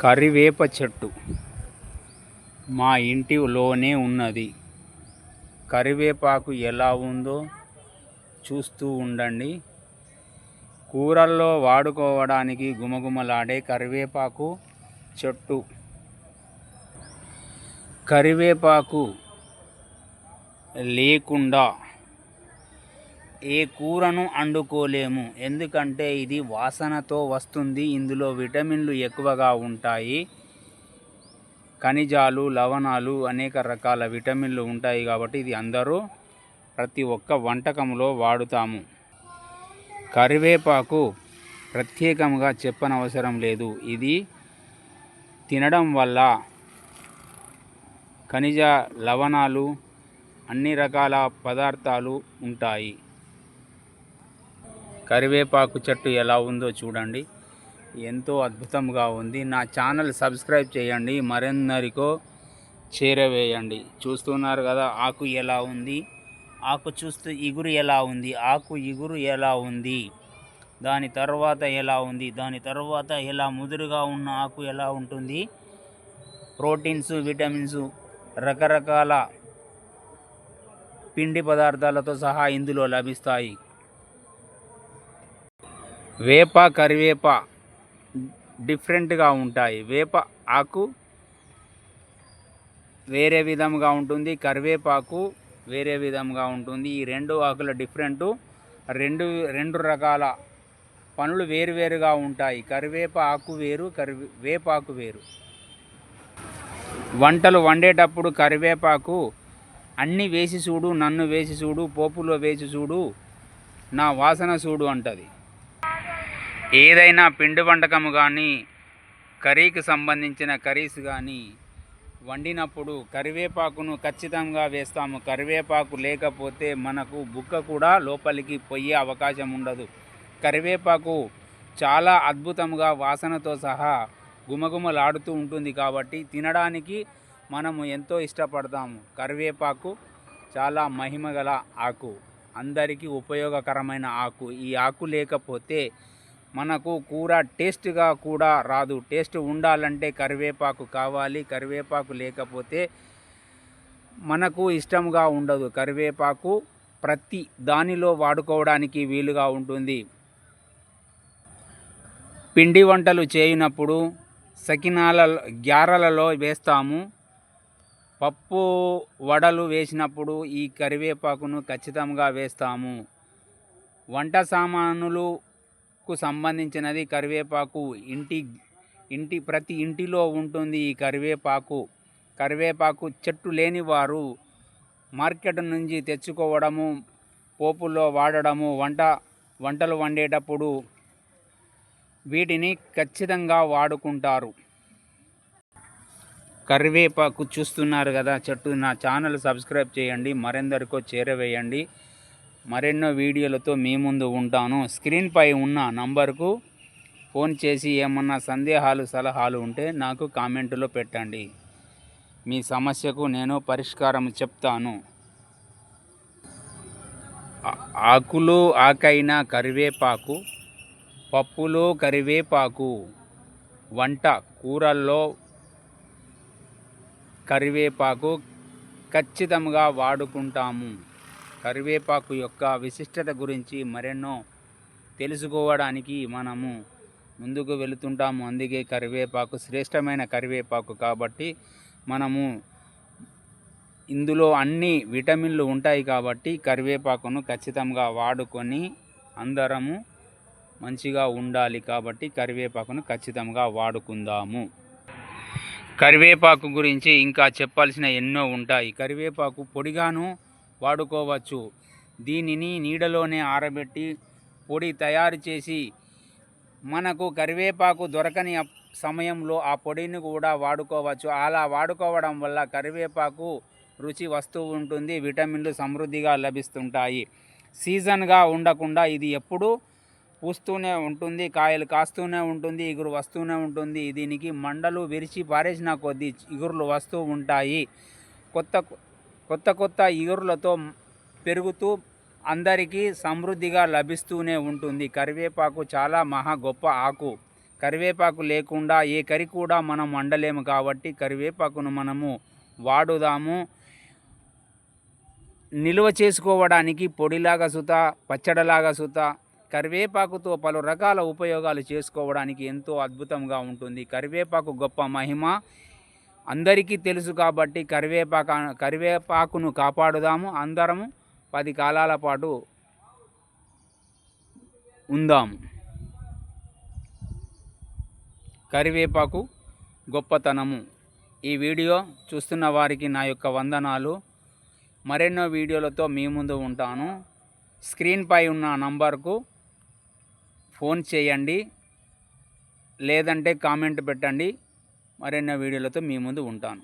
కరివేప చెట్టు మా ఇంటిలోనే ఉన్నది. కరివేపాకు ఎలా ఉందో చూస్తూ ఉండండి. కూరల్లో వాడుకోవడానికి గుమగుమలాడే కరివేపాకు చెట్టు. కరివేపాకు లేకుండా ఏ కూరను వండుకోలేము ఎందుకంటే ఇది వాసనతో వస్తుంది. ఇందులో విటమిన్లు ఎక్కువగా ఉంటాయి. ఖనిజాలు లవణాలు అనేక రకాల విటమిన్లు ఉంటాయి కాబట్టి ఇది అందరూ ప్రతి ఒక్క వంటకంలో వాడుతాము. కరివేపాకు ప్రత్యేకంగా చెప్పనవసరం లేదు. ఇది తినడం వల్ల ఖనిజ లవణాలు అన్ని రకాల పదార్థాలు ఉంటాయి. కరివేపాకు చెట్టు ఎలా ఉందో చూడండి. ఎంతో అద్భుతంగా ఉంది. నా ఛానల్ సబ్స్క్రైబ్ చేయండి. మరెందరికో చేరవేయండి. చూస్తున్నారు కదా ఆకు ఎలా ఉంది? ఆకు చూస్తూ ఇగురు ఎలా ఉంది? ఆకు ఇగురు ఎలా ఉంది? దాని తర్వాత ఎలా ఉంది? దాని తర్వాత ఎలా ముదురుగా ఉన్న ఆకు ఎలా ఉంటుంది? ప్రోటీన్స్ విటమిన్స్ రకరకాల పిండి పదార్థాలతో సహా ఇందులో లభిస్తాయి. వేప కరివేప డిఫరెంట్గా ఉంటాయి. వేప ఆకు వేరే విధంగా ఉంటుంది. కరివేపాకు వేరే విధంగా ఉంటుంది. ఈ రెండు ఆకుల డిఫరెంట్. రెండు రెండు రకాల పనులు వేరువేరుగా ఉంటాయి. కరివేప ఆకు వేరు కరివే వేపాకు వేరు. వంటలు వండేటప్పుడు కరివేపాకు అన్నీ వేసి చూడు నన్ను వేసి చూడు పోపులో వేసి చూడు నా వాసన చూడు అంటది. ఏదైనా పిండి వంటకము కానీ కర్రీకి సంబంధించిన కర్రీస్ కానీ వండినప్పుడు కరివేపాకును ఖచ్చితంగా వేస్తాము. కరివేపాకు లేకపోతే మనకు బుక్క కూడా లోపలికి పోయే అవకాశం ఉండదు. కరివేపాకు చాలా అద్భుతంగా వాసనతో సహా గుమగుమలాడుతూ ఉంటుంది కాబట్టి తినడానికి మనము ఎంతో ఇష్టపడతాము. కరివేపాకు చాలా మహిమగల ఆకు. అందరికీ ఉపయోగకరమైన ఆకు. ఈ ఆకు లేకపోతే మనకు కూర టేస్ట్గా కూడా రాదు. టేస్ట్ ఉండాలంటే కరివేపాకు కావాలి. కరివేపాకు లేకపోతే మనకు ఇష్టంగా ఉండదు. కరివేపాకు ప్రతి దానిలో వాడుకోవడానికి వీలుగా ఉంటుంది. పిండి వంటలు చేయనప్పుడు సకినాల గ్యారలలో వేస్తాము. పప్పు వడలు వేసినప్పుడు ఈ కరివేపాకును ఖచ్చితంగా వేస్తాము. వంట సామానులు సంబంధించినది కరివేపాకు. ఇంటి ఇంటి ప్రతి ఇంటిలో ఉంటుంది ఈ కరివేపాకు. కరివేపాకు చెట్టు లేని వారు మార్కెట్ నుంచి తెచ్చుకోవడము పోపుల్లో వాడడము వంట వంటలు వండేటప్పుడు వీటిని ఖచ్చితంగా వాడుకుంటారు. కరివేపాకు చూస్తున్నారు కదా చెట్టు నా ఛానల్ సబ్స్క్రైబ్ చేయండి మరెందరికో చేరవేయండి. మరెన్నో వీడియోలతో మీ ముందు ఉంటాను. స్క్రీన్పై ఉన్న నంబర్కు ఫోన్ చేసి ఏమన్నా సందేహాలు సలహాలు ఉంటే నాకు కామెంటులో పెట్టండి. మీ సమస్యకు నేను పరిష్కారం చెప్తాను. ఆకులు ఆకైన కరివేపాకు పప్పులో కరివేపాకు వంట కూరల్లో కరివేపాకు ఖచ్చితంగా వాడుకుంటాము. కరివేపాకు యొక్క విశిష్టత గురించి మరెన్నో తెలుసుకోవడానికి మనము ముందుకు వెళుతుంటాము. అందుకే కరివేపాకు శ్రేష్టమైన కరివేపాకు కాబట్టి మనము ఇందులో అన్ని విటమిన్లు ఉంటాయి కాబట్టి కరివేపాకును ఖచ్చితంగా వాడుకొని అందరము మంచిగా ఉండాలి కాబట్టి కరివేపాకును ఖచ్చితంగా వాడుకుందాము. కరివేపాకు గురించి ఇంకా చెప్పాల్సిన ఎన్నో ఉంటాయి. కరివేపాకు పొడిగాను వాడుకోవచ్చు. దీనిని నీడలోనే ఆరబెట్టి పొడి తయారు చేసి మనకు కరివేపాకు దొరకని సమయంలో ఆ పొడిని కూడా వాడుకోవచ్చు. అలా వాడుకోవడం వల్ల కరివేపాకు రుచి వస్తూ ఉంటుంది విటమిన్లు సమృద్ధిగా లభిస్తుంటాయి. సీజన్గా ఉండకుండా ఇది ఎప్పుడూ పూస్తూనే ఉంటుంది కాయలు కాస్తూనే ఉంటుంది ఇగురు వస్తూనే ఉంటుంది. దీనికి మండలు విరిచి పారేసిన కొద్దీ ఇగురులు వస్తూ ఉంటాయి. కొత్త కొత్త కొత్త ఇగురులతో పెరుగుతూ అందరికీ సమృద్ధిగా లభిస్తూనే ఉంటుంది. కరివేపాకు చాలా మహా గొప్ప ఆకు. కరివేపాకు లేకుండా ఏ కరి కూడా మనం వండలేము కాబట్టి కరివేపాకును మనము వాడుదాము. నిల్వ చేసుకోవడానికి పొడిలాగా సుత పచ్చడిలాగా సుత కరివేపాకుతో పలు రకాల ఉపయోగాలు చేసుకోవడానికి ఎంతో అద్భుతంగా ఉంటుంది. కరివేపాకు గొప్ప మహిమ. అందరికీ తెలుసు కాబట్టి కరివేపాక కరివేపాకును కాపాడుదాము. అందరము పది కాలాల పాటు ఉందాము. కరివేపాకు గొప్పతనము. ఈ వీడియో చూస్తున్న వారికి నా యొక్క వందనాలు. మరెన్నో వీడియోలతో మీ ముందు ఉంటాను. స్క్రీన్పై ఉన్న నంబర్కు ఫోన్ చేయండి. లేదంటే కామెంట్ పెట్టండి. మరిన్న వీడియోలతో మీ ముందు ఉంటాను.